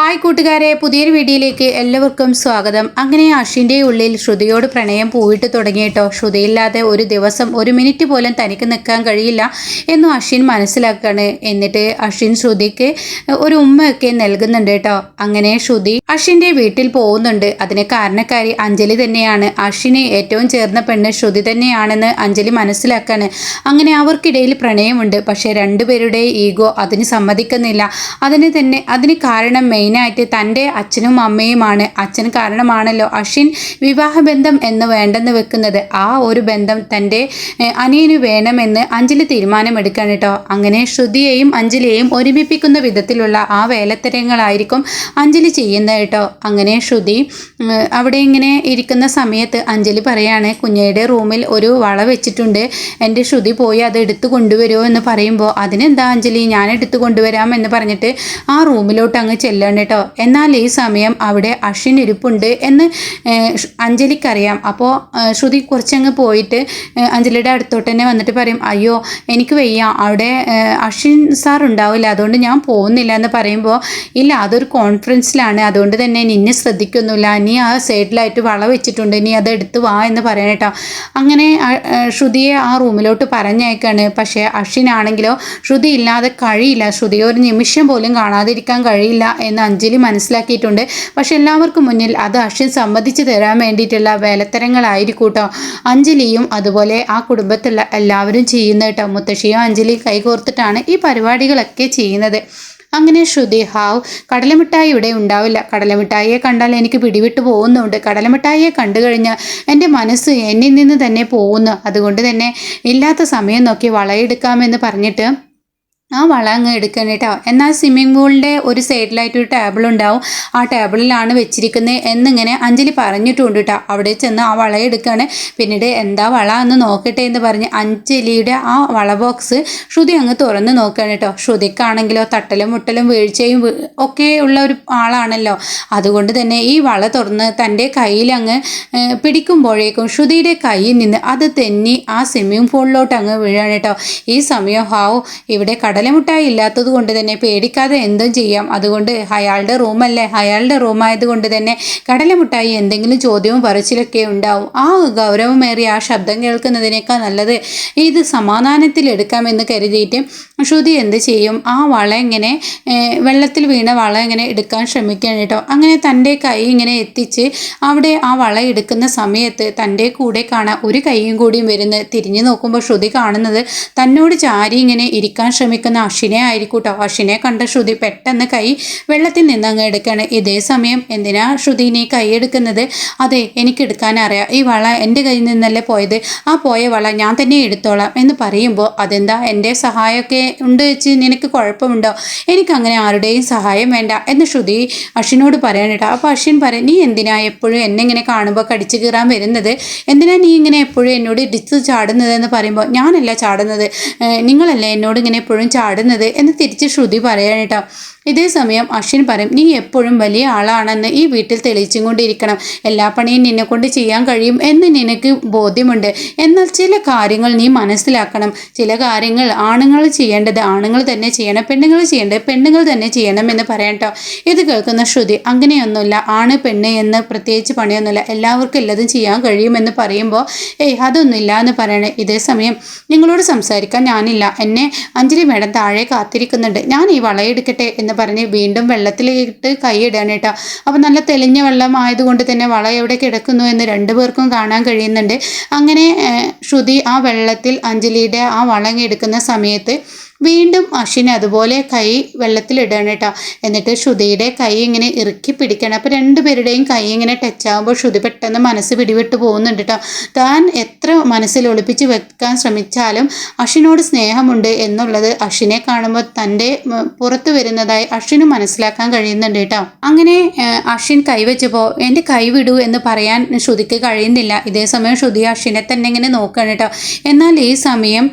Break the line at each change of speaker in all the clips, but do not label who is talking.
Hi കൂട്ടുകാരെ പുതിയൊരു വീഡിയോയിലേക്ക് എല്ലാവർക്കും സ്വാഗതം. അങ്ങനെ അഷിന്റെ ഉള്ളിൽ ശ്രുതിയോട് പ്രണയം പൂവിട്ട് തുടങ്ങിയിട്ടോ ശ്രുതിയില്ലാതെ ഒരു ദിവസം ഒരു മിനിറ്റ് പോലും തനിക്ക് നിൽക്കാൻ കഴിയില്ല എന്നും അഷിൻ മനസ്സിലാക്കുകയാണ്. എന്നിട്ട് അഷിൻ ശ്രുതിക്ക് ഒരു ഉമ്മയൊക്കെ നൽകുന്നുണ്ട് കേട്ടോ. അങ്ങനെ ശ്രുതി അഷിന്റെ വീട്ടിൽ പോകുന്നുണ്ട്. അതിന് കാരണക്കാരി അഞ്ജലി തന്നെയാണ്. അഷിന് ഏറ്റവും ചേർന്ന പെണ്ണ് ശ്രുതി തന്നെയാണെന്ന് അഞ്ജലി മനസ്സിലാക്കാണ്. അങ്ങനെ അവർക്കിടയിൽ പ്രണയമുണ്ട്. പക്ഷേ രണ്ടുപേരുടെ ഈഗോ അതിന് സമ്മതിക്കുന്നില്ല. അതിന് തന്നെ അതിന് കാരണം മെയിനായിട്ട് തന്റെ അച്ഛനും അമ്മയുമാണ്. അച്ഛൻ കാരണമാണല്ലോ അശ്വിൻ വിവാഹബന്ധം എന്ന് വേണ്ടെന്ന് വെക്കുന്നത്. ആ ഒരു ബന്ധം തന്റെ അനിയന് വേണമെന്ന് അഞ്ജലി തീരുമാനമെടുക്കാൻ കേട്ടോ. അങ്ങനെ ശ്രുതിയെയും അഞ്ജലിയെയും ഒരുമിപ്പിക്കുന്ന വിധത്തിലുള്ള ആ വേലത്തരങ്ങളായിരിക്കും അഞ്ജലി ചെയ്യുന്നത് കേട്ടോ. അങ്ങനെ ശ്രുതി അവിടെ ഇങ്ങനെ ഇരിക്കുന്ന സമയത്ത് അഞ്ജലി പറയാണ് കുഞ്ഞയുടെ റൂമിൽ ഒരു വള വെച്ചിട്ടുണ്ട്. എന്റെ ശ്രുതി പോയി അത് എടുത്തു കൊണ്ടുവരുമോ? എന്ന് പറയുമ്പോൾ അതിനെന്താ അഞ്ജലി? ഞാൻ എടുത്തു കൊണ്ടുവരാം എന്ന് പറഞ്ഞിട്ട് ആ റൂമിലോട്ട് അങ്ങ് ചെല്ലണം കേട്ടോ എന്നാൽ ഈ സമയം അവിടെ അശ്വിൻ ഇരിപ്പുണ്ട് എന്ന് അഞ്ജലിക്കറിയാം. അപ്പോൾ ശ്രുതി കുറച്ചങ്ങ് പോയിട്ട് അഞ്ജലിയുടെ അടുത്തോട്ട് തന്നെ വന്നിട്ട് പറയും അയ്യോ എനിക്ക് വയ്യ. അവിടെ അഷിൻ സാർ ഉണ്ടാവില്ല. അതുകൊണ്ട് ഞാൻ പോകുന്നില്ല എന്ന് പറയുമ്പോൾ ഇല്ല അതൊരു കോൺഫറൻസിലാണ്. അതുകൊണ്ട് തന്നെ നിന്നെ ശ്രദ്ധിക്കുന്നില്ല നീ ആ സൈഡിലായിട്ട് വള വെച്ചിട്ടുണ്ട്. നീ അത് എടുത്ത് വാ എന്ന് പറയണം കേട്ടോ. അങ്ങനെ ശ്രുതിയെ ആ റൂമിലോട്ട് പറഞ്ഞയക്കാണ്. പക്ഷേ അശ്വിനാണെങ്കിലോ ശ്രുതി ഇല്ലാതെ കഴിയില്ല. ശ്രുതിയെ ഒരു നിമിഷം പോലും കാണാതിരിക്കാൻ കഴിയില്ല എന്ന് അഞ്ജലി മനസ്സിലാക്കിയിട്ടുണ്ട്. പക്ഷെ എല്ലാവർക്കും മുന്നിൽ അത് അശ്വിൻ സമ്മതിച്ചു തരാൻ വേണ്ടിയിട്ടുള്ള വേലത്തരങ്ങളായിരിക്കും കേട്ടോ അഞ്ജലിയും അതുപോലെ ആ കുടുംബത്തുള്ള എല്ലാവരും ചെയ്യുന്ന കേട്ടോ മുത്തശ്ശിയും അഞ്ജലിയും കൈകോർത്തിട്ടാണ് ഈ പരിപാടികളൊക്കെ ചെയ്യുന്നത്. അങ്ങനെ ശ്രുതി ഹാവ് കടലമിഠായി ഇവിടെ ഉണ്ടാവില്ല. കടലമിട്ടായിയെ കണ്ടാൽ എനിക്ക് പിടിവിട്ട് പോകുന്നുണ്ട്. കടലമിട്ടായിയെ കണ്ടു കഴിഞ്ഞാൽ എന്റെ മനസ്സ് എന്നിൽ നിന്ന് തന്നെ പോകുന്നു. അതുകൊണ്ട് തന്നെ ഇല്ലാത്ത സമയം നോക്കി വളയെടുക്കാമെന്ന് പറഞ്ഞിട്ട് ആ വള അങ്ങ് എടുക്കണം കേട്ടോ. എന്നാൽ സ്വിമ്മിംഗ് പൂളിന്റെ ഒരു സൈഡിലായിട്ട് ഒരു ടേബിൾ ഉണ്ടാവും. ആ ടേബിളിലാണ് വെച്ചിരിക്കുന്നത് എന്നിങ്ങനെ അഞ്ജലി പറഞ്ഞിട്ടുണ്ട് കേട്ടോ. അവിടെ ചെന്ന് ആ വള എടുക്കുകയാണ് പിന്നീട് എന്താ വള എന്ന് നോക്കട്ടെ എന്ന് പറഞ്ഞ് അഞ്ജലിയുടെ ആ വള ബോക്സ് ശ്രുതി അങ്ങ് തുറന്ന് നോക്കുകയാണ് കേട്ടോ. ശ്രുതിക്കാണെങ്കിലോ തട്ടലും മുട്ടലും വീഴ്ചയും ഒക്കെ ഉള്ള ഒരു ആളാണല്ലോ. അതുകൊണ്ട് തന്നെ ഈ വള തുറന്ന് തന്റെ കയ്യിൽ അങ്ങ് പിടിക്കുമ്പോഴേക്കും ശ്രുതിയുടെ കയ്യിൽ നിന്ന് അത് തെന്നി ആ സ്വിമ്മിംഗ് പൂളിലോട്ട് അങ്ങ് വീഴാണ് കേട്ടോ. ഈ സമയം ഹാവ് ഇവിടെ കടലമുട്ടായി ഇല്ലാത്തത് കൊണ്ട് തന്നെ പേടിക്കാതെ എന്തും ചെയ്യാം. അതുകൊണ്ട് അയാളുടെ റൂമല്ലേ? അയാളുടെ റൂമായത് കൊണ്ട് തന്നെ കടലമുട്ടായി എന്തെങ്കിലും ചോദ്യവും പറച്ചിലൊക്കെ ഉണ്ടാവും. ആ ഗൗരവമേറിയ ആ ശബ്ദം കേൾക്കുന്നതിനേക്കാൾ നല്ലത് ഇത് സമാധാനത്തിൽ എടുക്കാമെന്ന് കരുതിയിട്ട് ശ്രുതി എന്ത് ചെയ്യും? ആ വള ഇങ്ങനെ വെള്ളത്തിൽ വീണ വള ഇങ്ങനെ എടുക്കാൻ ശ്രമിക്കുകയാണ് കേട്ടോ? അങ്ങനെ തന്റെ കൈ ഇങ്ങനെ എത്തിച്ച് അവിടെ ആ വള എടുക്കുന്ന സമയത്ത് തന്റെ കൂടെ കാണാൻ ഒരു കൈയും കൂടിയും വരുന്ന തിരിഞ്ഞു നോക്കുമ്പോൾ ശ്രുതി കാണുന്നത് തന്നോട് ചാരി ഇങ്ങനെ ഇരിക്കാൻ ശ്രമിക്കുന്ന അശ്വിനെ ആയിരിക്കും കേട്ടോ അഷിനെ കണ്ട ശ്രുതി പെട്ടെന്ന് കൈ വെള്ളത്തിൽ നിന്ന് അങ്ങ് എടുക്കുകയാണ്. ഇതേ സമയം എന്തിനാ ശ്രുതി നീ കൈ എടുക്കുന്നത്? അതെ എനിക്ക് എടുക്കാൻ അറിയാം. ഈ വള എന്റെ കയ്യിൽ നിന്നല്ലേ പോയത്? ആ പോയ വള ഞാൻ തന്നെ എടുത്തോളാം എന്ന് പറയുമ്പോൾ അതെന്താ? എന്റെ സഹായമൊക്കെ ഉണ്ട് വെച്ച് നിനക്ക് കുഴപ്പമുണ്ടോ? എനിക്ക് അങ്ങനെ ആരുടെയും സഹായം വേണ്ട എന്ന് ശ്രുതി അഷിനോട് പറയാനിട്ടാ അപ്പോൾ അഷിൻ പറയാം നീ എന്തിനാ എപ്പോഴും എന്നെ ഇങ്ങനെ കാണുമ്പോൾ കടിച്ചു കീറാൻ വരുന്നത്? എന്തിനാ നീ ഇങ്ങനെ എപ്പോഴും എന്നോട് ഇടിച്ച് ചാടുന്നത്? എന്ന് പറയുമ്പോൾ ഞാനല്ല ചാടുന്നത്. നിങ്ങളല്ലേ എന്നോട് ഇങ്ങനെ എപ്പോഴും ചാടുന്നത് എന്ന് തിരിച്ച് ശ്രുതി പറയാനിട്ടോ ഇതേ സമയം അശ്വിൻ പറയും നീ എപ്പോഴും വലിയ ആളാണെന്ന് ഈ വീട്ടിൽ തെളിയിച്ചും കൊണ്ടിരിക്കണം. എല്ലാ പണിയും നിന്നെ കൊണ്ട് ചെയ്യാൻ കഴിയും എന്ന് നിനക്ക് ബോധ്യമുണ്ട്. എന്നാൽ ചില കാര്യങ്ങൾ നീ മനസ്സിലാക്കണം. ചില കാര്യങ്ങൾ ആണുങ്ങൾ ചെയ്യേണ്ടത് ആണുങ്ങൾ തന്നെ ചെയ്യണം പെണ്ണുങ്ങൾ ചെയ്യേണ്ടത് പെണ്ണുങ്ങൾ തന്നെ ചെയ്യണം എന്ന് പറയാം കേട്ടോ ഇത് കേൾക്കുന്ന ശ്രുതി അങ്ങനെയൊന്നുമില്ല ആണ് പെണ്ണ് എന്ന് പ്രത്യേകിച്ച് പണിയൊന്നുമില്ല. എല്ലാവർക്കും എല്ലാതും ചെയ്യാൻ കഴിയുമെന്ന് പറയുമ്പോൾ ഏയ് അതൊന്നുമില്ല എന്ന് പറയണേ. ഇതേസമയം നിങ്ങളോട് സംസാരിക്കാൻ ഞാനില്ല. എന്നെ അഞ്ജലി മേഡം താഴെ കാത്തിരിക്കുന്നുണ്ട്. ഞാൻ ഈ വളയെടുക്കട്ടെ എന്ന് പറഞ്ഞ് വീണ്ടും വെള്ളത്തിലിട്ട് കൈയിടാണ് കേട്ടോ. അപ്പോൾ നല്ല തെളിഞ്ഞ വെള്ളം ആയതുകൊണ്ട് തന്നെ വള എവിടെ കിടക്കുന്നു എന്ന് രണ്ടു പേർക്കും കാണാൻ കഴിയുന്നുണ്ട്. അങ്ങനെ ശ്രുതി ആ വെള്ളത്തിൽ അഞ്ജലിയുടെ ആ വളങ്ങെടുക്കുന്ന സമയത്ത് വീണ്ടും അശ്വിന് അതുപോലെ കൈ വെള്ളത്തിലിടണം കേട്ടോ. എന്നിട്ട് ശ്രുതിയുടെ കൈ ഇങ്ങനെ ഇറുക്കി പിടിക്കണം അപ്പോൾ രണ്ടുപേരുടെയും കൈ ഇങ്ങനെ ടച്ച് ആകുമ്പോൾ ശ്രുതി പെട്ടെന്ന് മനസ്സ് പിടിവിട്ട് പോകുന്നുണ്ട് കേട്ടോ. താൻ എത്ര മനസ്സിൽ ഒളിപ്പിച്ച് വെക്കാൻ ശ്രമിച്ചാലും അശ്വിനോട് സ്നേഹമുണ്ട് എന്നുള്ളത് അശ്വിനെ കാണുമ്പോൾ തന്റെ പുറത്തു വരുന്നതായി അശ്വിന് മനസ്സിലാക്കാൻ കഴിയുന്നുണ്ട് കേട്ടോ. അങ്ങനെ അശ്വിൻ കൈവച്ചപ്പോൾ എന്റെ കൈ വിടൂ എന്ന് പറയാൻ ശ്രുതിക്ക് കഴിയുന്നില്ല. ഇതേ സമയം ശ്രുതി അശ്വിനെ തന്നെ ഇങ്ങനെ നോക്കുകയാണ് കേട്ടോ. എന്നാൽ ഈ സമയം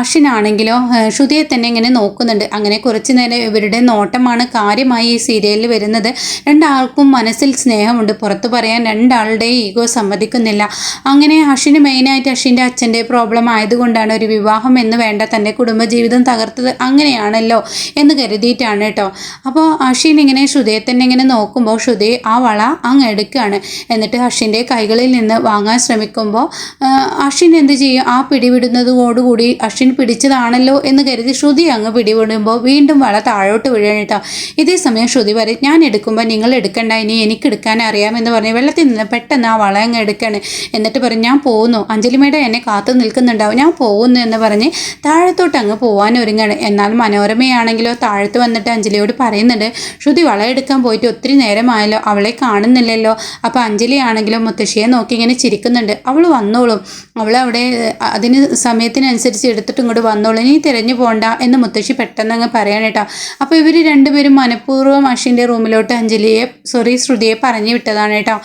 അശ്വിനാണെങ്കിലോ ശ്രുതിയെ ശ്രുതിയെ തന്നെ ഇങ്ങനെ നോക്കുന്നുണ്ട്. അങ്ങനെ കുറച്ചു നേരം ഇവരുടെ നോട്ടമാണ് കാര്യമായി ഈ സീരിയലിൽ വരുന്നത്. രണ്ടാൾക്കും മനസ്സിൽ സ്നേഹമുണ്ട്. പുറത്തു പറയാൻ രണ്ടാളുടെയും ഈഗോ സമ്മതിക്കുന്നില്ല. അങ്ങനെ അഷിന് മെയിനായിട്ട് അഷിന്റെ അച്ഛന്റെ പ്രോബ്ലം ആയതുകൊണ്ടാണ് ഒരു വിവാഹം എന്ന് വേണ്ട തന്റെ കുടുംബജീവിതം തകർത്തത് അങ്ങനെയാണല്ലോ എന്ന് കരുതിയിട്ടാണ് കേട്ടോ. അപ്പോൾ അഷിൻ ഇങ്ങനെ ശ്രുതിയെ തന്നെ ഇങ്ങനെ നോക്കുമ്പോൾ ശ്രുതി ആ വള അങ്ങ് എടുക്കുകയാണ് എന്നിട്ട് അഷിന്റെ കൈകളിൽ നിന്ന് വാങ്ങാൻ ശ്രമിക്കുമ്പോൾ അഷിൻ എന്ത് ചെയ്യും? ആ പിടിവിടുന്നതോടുകൂടി അഷിൻ പിടിച്ചതാണല്ലോ എന്ന് കരുതി ശ്രുതി അങ്ങ് പിടിപെടുമ്പോൾ വീണ്ടും വള താഴോട്ട് വീഴണിട്ടോ ഇതേ സമയം ശ്രുതി പറയും ഞാൻ എടുക്കുമ്പോൾ നിങ്ങൾ എടുക്കണ്ട ഇനി എനിക്ക് എടുക്കാൻ അറിയാമെന്ന് പറഞ്ഞ് വെള്ളത്തിൽ നിന്ന് പെട്ടെന്ന് ആ വള അങ്ങ് എടുക്കണേ. എന്നിട്ട് പറഞ്ഞ് ഞാൻ പോകുന്നു അഞ്ജലിമയുടെ എന്നെ കാത്തു നിൽക്കുന്നുണ്ടാവും. ഞാൻ പോകുന്നു എന്ന് പറഞ്ഞ് താഴത്തോട്ട് അങ്ങ് പോകാൻ ഒരുങ്ങാണ്. എന്നാൽ മനോരമയാണെങ്കിലോ താഴത്ത് വന്നിട്ട് അഞ്ജലിയോട് പറയുന്നുണ്ട് ശ്രുതി വള എടുക്കാൻ പോയിട്ട് ഒത്തിരി നേരമായല്ലോ അവളെ കാണുന്നില്ലല്ലോ. അപ്പോൾ അഞ്ജലി ആണെങ്കിലും മുത്തശ്ശിയെ നോക്കി ഇങ്ങനെ ചിരിക്കുന്നുണ്ട്. അവൾ വന്നോളും. അവൾ അവിടെ അതിന് സമയത്തിനനുസരിച്ച് എടുത്തിട്ട് ഇങ്ങോട്ട് വന്നോളും. ഇനി തിരഞ്ഞു പോണ്ട എന്ന് മുത്തശ്ശി പെട്ടെന്ന് അങ്ങ് പറയാൻ കേട്ടോ. അപ്പോൾ ഇവർ രണ്ടുപേരും മനഃപൂർവം അഷിന്റെ റൂമിലോട്ട് അഞ്ജലിയെ സോറി ശ്രുതിയെ പറഞ്ഞു വിട്ടതാണ് കേട്ടോ.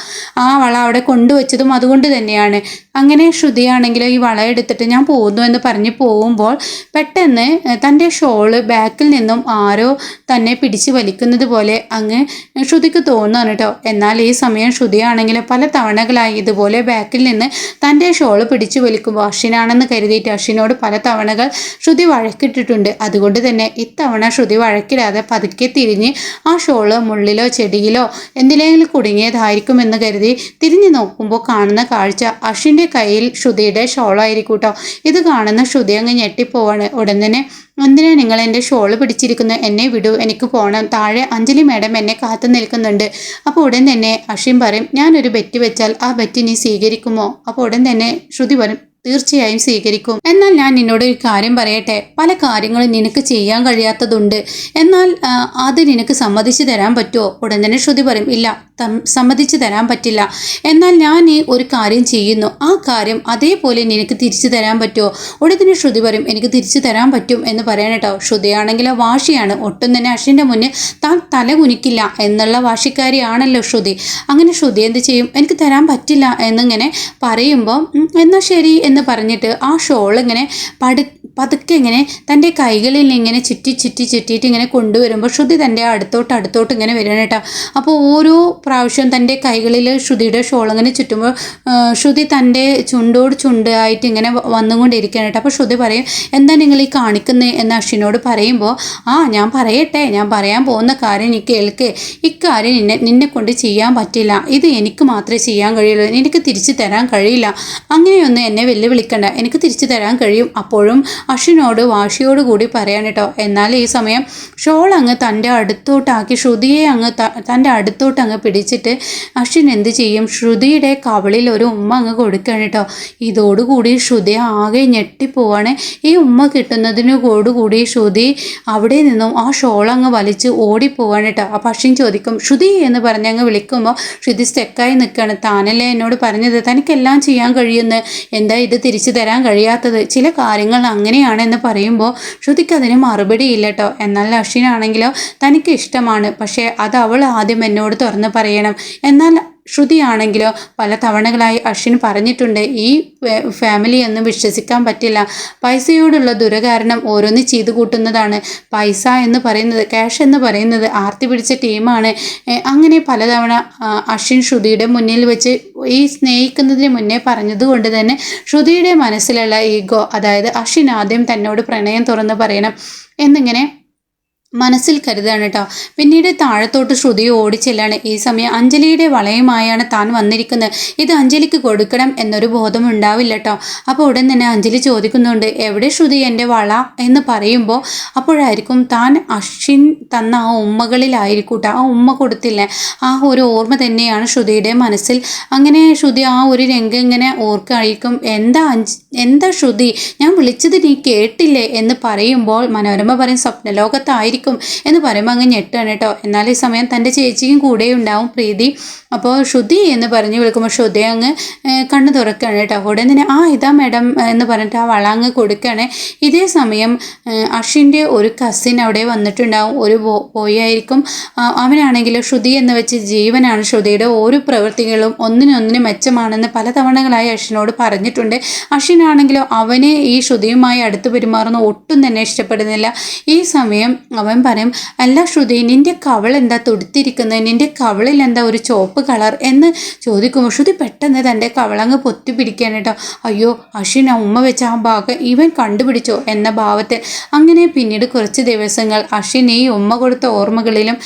ആ വള അവിടെ കൊണ്ടുവച്ചതും അതുകൊണ്ട് തന്നെയാണ്. അങ്ങനെ ശ്രുതിയാണെങ്കിൽ ഈ വള എടുത്തിട്ട് ഞാൻ പോകുന്നു എന്ന് പറഞ്ഞ് പോകുമ്പോൾ പെട്ടെന്ന് തന്റെ ഷോൾ ബാക്കിൽ നിന്നും ആരോ തന്നെ പിടിച്ച് വലിക്കുന്നത് പോലെ അങ്ങ് ശ്രുതിക്ക് തോന്നുകയാണ് കേട്ടോ. എന്നാൽ ഈ സമയം ശ്രുതിയാണെങ്കിൽ പല തവണകളായി ഇതുപോലെ ബാക്കിൽ നിന്ന് തന്റെ ഷോൾ പിടിച്ചു വലിക്കുമ്പോൾ അഷിനാണെന്ന് കരുതിയിട്ട് അഷിനോട് പല തവണകൾ ശ്രുതി വഴക്കിട്ടിട്ടുണ്ട് അതുകൊണ്ട് തന്നെ ഇത്തവണ ശ്രുതി വഴക്കിടാതെ പതുക്കെ തിരിഞ്ഞ് ആ ഷോൾ മുള്ളിലോ ചെടിയിലോ എന്തിലെങ്കിലും കുടുങ്ങിയതായിരിക്കുമെന്ന് കരുതി തിരിഞ്ഞു നോക്കുമ്പോൾ കാണുന്ന കാഴ്ച അഷിന്റെ കയ്യിൽ ശ്രുതിയുടെ ഷോളായിരിക്കും കേട്ടോ ഇത് കാണുന്ന ശ്രുതി അങ്ങ് ഞെട്ടിപ്പോവാണ്. ഉടൻ തന്നെ എന്തിനാ നിങ്ങൾ എന്റെ ഷോൾ പിടിച്ചിരിക്കുന്നു? എന്നെ വിടൂ എനിക്ക് പോകണം താഴെ അഞ്ജലി മാഡം എന്നെ കാത്തു നിൽക്കുന്നുണ്ട്. അപ്പോൾ ഉടൻ തന്നെ അഷിം പറയും ഞാനൊരു ബെറ്റ് വെച്ചാൽ ആ ബെറ്റ് നീ സ്വീകരിക്കുമോ? അപ്പോൾ ഉടൻ തന്നെ ശ്രുതി പറയും തീർച്ചയായും സ്വീകരിക്കും. എന്നാൽ ഞാൻ നിന്നോട് ഒരു കാര്യം പറയട്ടെ. പല കാര്യങ്ങളും നിനക്ക് ചെയ്യാൻ കഴിയാത്തതുണ്ട്. എന്നാൽ അത് നിനക്ക് സമ്മതിച്ചു തരാൻ പറ്റുമോ? ഉടൻ തന്നെ ശ്രുതി പറയും ഇല്ല സമ്മതിച്ചു തരാൻ പറ്റില്ല. എന്നാൽ ഞാൻ ഈ ഒരു കാര്യം ചെയ്യുന്നു. ആ കാര്യം അതേപോലെ നിനക്ക് തിരിച്ചു തരാൻ പറ്റുമോ? ഉടൻ തന്നെ ശ്രുതി പറയും എനിക്ക് തിരിച്ചു തരാൻ പറ്റും എന്ന് പറയണം കേട്ടോ. ശ്രുതിയാണെങ്കിലോ വാശിയാണ്. ഒട്ടും തന്നെ അശ്വിന്റെ മുന്നിൽ താൻ തല കുനിക്കില്ല എന്നുള്ള വാശിക്കാരിയാണല്ലോ ശ്രുതി. അങ്ങനെ ശ്രുതി എന്ത് ചെയ്യും? എനിക്ക് തരാൻ പറ്റില്ല എന്നിങ്ങനെ പറയുമ്പോൾ എന്നാൽ ശരി എന്ന് പറഞ്ഞിട്ട് ആ ഷോൾ ഇങ്ങനെ പടു പതുക്കെ ഇങ്ങനെ തന്റെ കൈകളിൽ ഇങ്ങനെ ചുറ്റി ചുറ്റി ചുറ്റിയിട്ട് ഇങ്ങനെ കൊണ്ടുവരുമ്പോൾ ശ്രുതി തന്റെ അടുത്തോട്ട് അടുത്തോട്ട് ഇങ്ങനെ വരണം കേട്ടോ. അപ്പോൾ ഓരോ പ്രാവശ്യം തന്റെ കൈകളിൽ ശ്രുതിയുടെ ഷോൾ ഇങ്ങനെ ചുറ്റുമ്പോൾ ശ്രുതി തന്റെ ചുണ്ടോട് ചുണ്ടായിട്ട് ഇങ്ങനെ വന്നുകൊണ്ടിരിക്കുകയാണ് കേട്ടോ. അപ്പോൾ ശ്രുതി പറയും എന്താ നിങ്ങൾ ഈ കാണിക്കുന്നത് എന്ന് അശ്വിനോട് പറയുമ്പോൾ ആ ഞാൻ പറയട്ടെ ഞാൻ പറയാൻ പോകുന്ന കാര്യം നീ കേൾക്ക്. ഇക്കാര്യം നിന്നെ നിന്നെ കൊണ്ട് ചെയ്യാൻ പറ്റില്ല. ഇത് എനിക്ക് മാത്രമേ ചെയ്യാൻ കഴിയുള്ളൂ. എനിക്ക് തിരിച്ചു തരാൻ കഴിയില്ല. അങ്ങനെയൊന്നും എന്നെ വെല്ലുവിളിക്കണ്ട. എനിക്ക് തിരിച്ചു തരാൻ കഴിയും. അപ്പോഴും അശ്വിനോട് വാശിയോട് കൂടി പറയാൻ കേട്ടോ. എന്നാൽ ഈ സമയം ഷോൾ അങ്ങ് തന്റെ അടുത്തോട്ടാക്കി ശ്രുതിയെ അങ്ങ് തന്റെ അടുത്തോട്ട് അങ്ങ് പിടിച്ചിട്ട് അശ്വിൻ എന്ത് ചെയ്യും? ശ്രുതിയുടെ കവളിൽ ഒരു ഉമ്മ അങ്ങ് കൊടുക്കണം കേട്ടോ. ഇതോടുകൂടി ശ്രുതി ആകെ ഞെട്ടിപ്പോവാണ്. ഈ ഉമ്മ കിട്ടുന്നതിനോടുകൂടി ശ്രുതി അവിടെ നിന്നും ആ ഷോൾ അങ്ങ് വലിച്ച് ഓടിപ്പോവാണ് കേട്ടോ. ആ അശ്വിൻ ചോദിക്കും ശ്രുതി എന്ന് പറഞ്ഞ് അങ്ങ് വിളിക്കുമ്പോൾ ശ്രുതി സ്റ്റെക്കായി നിൽക്കുകയാണ് താനല്ലേ എന്നോട് പറഞ്ഞത്? തനിക്കെല്ലാം ചെയ്യാൻ കഴിയുമെന്ന് എന്താ ഇത് തിരിച്ചു തരാൻ കഴിയാത്തത്? ചില കാര്യങ്ങൾ അങ്ങനെയാണെന്ന് പറയുമ്പോൾ ശ്രുതിക്ക് അതിന് മറുപടിയില്ല കേട്ടോ. എന്നാൽ അശ്വിനാണെങ്കിലോ തനിക്ക് ഇഷ്ടമാണ്. പക്ഷേ അത് അവൾ ആദ്യം എന്നോട് തുറന്ന് പറയണം. എന്നാൽ ശ്രുതിയാണെങ്കിലോ പല തവണകളായി അശ്വിൻ പറഞ്ഞിട്ടുണ്ട് ഈ ഫാമിലി ഒന്നും വിശ്വസിക്കാൻ പറ്റില്ല. പൈസയോടുള്ള ദുരകാരണം ഓരോന്ന് ചെയ്തു കൂട്ടുന്നതാണ്. പൈസ എന്ന് പറയുന്നത് ക്യാഷ് എന്ന് പറയുന്നത് ആർത്തി പിടിച്ച ടീമാണ് അങ്ങനെ പലതവണ അശ്വിൻ ശ്രുതിയുടെ മുന്നിൽ വെച്ച് ഈ സ്നേഹിക്കുന്നതിന് മുന്നേ പറഞ്ഞതുകൊണ്ട് തന്നെ ശ്രുതിയുടെ മനസ്സിലുള്ള ഈഗോ അതായത് അശ്വിൻ ആദ്യം തന്നോട് പ്രണയം തുറന്ന് പറയണം എന്നിങ്ങനെ മനസ്സിൽ കരുതാണ് കേട്ടോ. പിന്നീട് താഴത്തോട്ട് ശ്രുതി ഓടിച്ചെല്ലാണ് ഈ സമയം അഞ്ജലിയുടെ വളയുമായാണ് താൻ വന്നിരിക്കുന്നത്. ഇത് അഞ്ജലിക്ക് കൊടുക്കണം എന്നൊരു ബോധം ഉണ്ടാവില്ല കേട്ടോ. അപ്പോൾ ഉടൻ തന്നെ അഞ്ജലി ചോദിക്കുന്നുണ്ട് എവിടെ ശ്രുതി എന്റെ വള? എന്ന് പറയുമ്പോൾ അപ്പോഴായിരിക്കും താൻ അശ്വിൻ തന്ന ആ ഉമ്മകളിലായിരിക്കും ട്ടോ. ആ ഉമ്മ കൊടുത്തില്ലേ? ആ ഒരു ഓർമ്മ തന്നെയാണ് ശ്രുതിയുടെ മനസ്സിൽ. അങ്ങനെ ശ്രുതി ആ ഒരു രംഗം ഇങ്ങനെ ഓർക്കായിരിക്കും. എന്താ അഞ്ച് എന്താ ശ്രുതി? ഞാൻ വിളിച്ചത് നീ കേട്ടില്ലേ? എന്ന് പറയുമ്പോൾ മനോരമ പറയും സ്വപ്നലോകത്തായിരിക്കും. ആയിരിക്കും എന്ന് പറയുമ്പോൾ അങ്ങ് ഞെട്ടാണ് കേട്ടോ. എന്നാൽ ഈ സമയം തന്റെ ചേച്ചിക്കും കൂടെ ഉണ്ടാവും പ്രീതി. അപ്പോൾ ശ്രുതി എന്ന് പറഞ്ഞ് വിളിക്കുമ്പോൾ ശ്രുതി അങ്ങ് കണ്ണു തുറക്കുകയാണ് കേട്ടോ. ഉടൻ തന്നെ ആ ഇതാ മാഡം എന്ന് പറഞ്ഞിട്ട് ആ വള അങ്ങ് കൊടുക്കുകയാണ്. ഇതേ സമയം അഷിന്റെ ഒരു കസിൻ അവിടെ വന്നിട്ടുണ്ടാവും. ഒരു ബോയ് ആയിരിക്കും. ശ്രുതി എന്ന് വെച്ച് ജീവനാണ് ശ്രുതിയുടെ. ഓരോ പ്രവൃത്തികളും ഒന്നിനൊന്നിന് മെച്ചമാണെന്ന് പല തവണകളായി അഷിനോട് പറഞ്ഞിട്ടുണ്ട്. അഷിനാണെങ്കിലോ അവനെ ഈ ശ്രുതിയുമായി അടുത്ത് പെരുമാറുന്ന ഒട്ടും തന്നെ ഇഷ്ടപ്പെടുന്നില്ല. ഈ സമയം അവൻ പറയും അല്ല ശ്രുതി നിന്റെ കവൾ എന്താ തുടുത്തിരിക്കുന്നത്? നിന്റെ കവളിൽ എന്താ ഒരു ചുവപ്പ് കളർ? എന്ന് ചോദിക്കുമ്പോൾ ശ്രുതി പെട്ടെന്ന് തന്റെ കവളങ്ങ് പൊത്തി പിടിക്കാൻ കേട്ടോ. അയ്യോ ആ ഉമ്മ വെച്ച ആ ഭാഗം ഇവൻ കണ്ടുപിടിച്ചോ എന്ന ഭാവത്തിൽ. അങ്ങനെ പിന്നീട് കുറച്ച് ദിവസങ്ങൾ അഷിൻ ഈ ഉമ്മ കൊടുത്ത ഓർമ്മകളിലും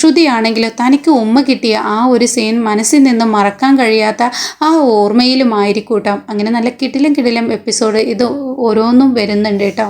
ശ്രുതിയാണെങ്കിലും തനിക്ക് ഉമ്മ കിട്ടിയ ആ ഒരു സീൻ മനസ്സിൽ നിന്ന് മറക്കാൻ കഴിയാത്ത ആ ഓർമ്മയിലുമായിരിക്കൂട്ടാം അങ്ങനെ നല്ല കിടിലും കിടിലും എപ്പിസോഡ് ഇത് ഓരോന്നും വരുന്നുണ്ട് കേട്ടോ.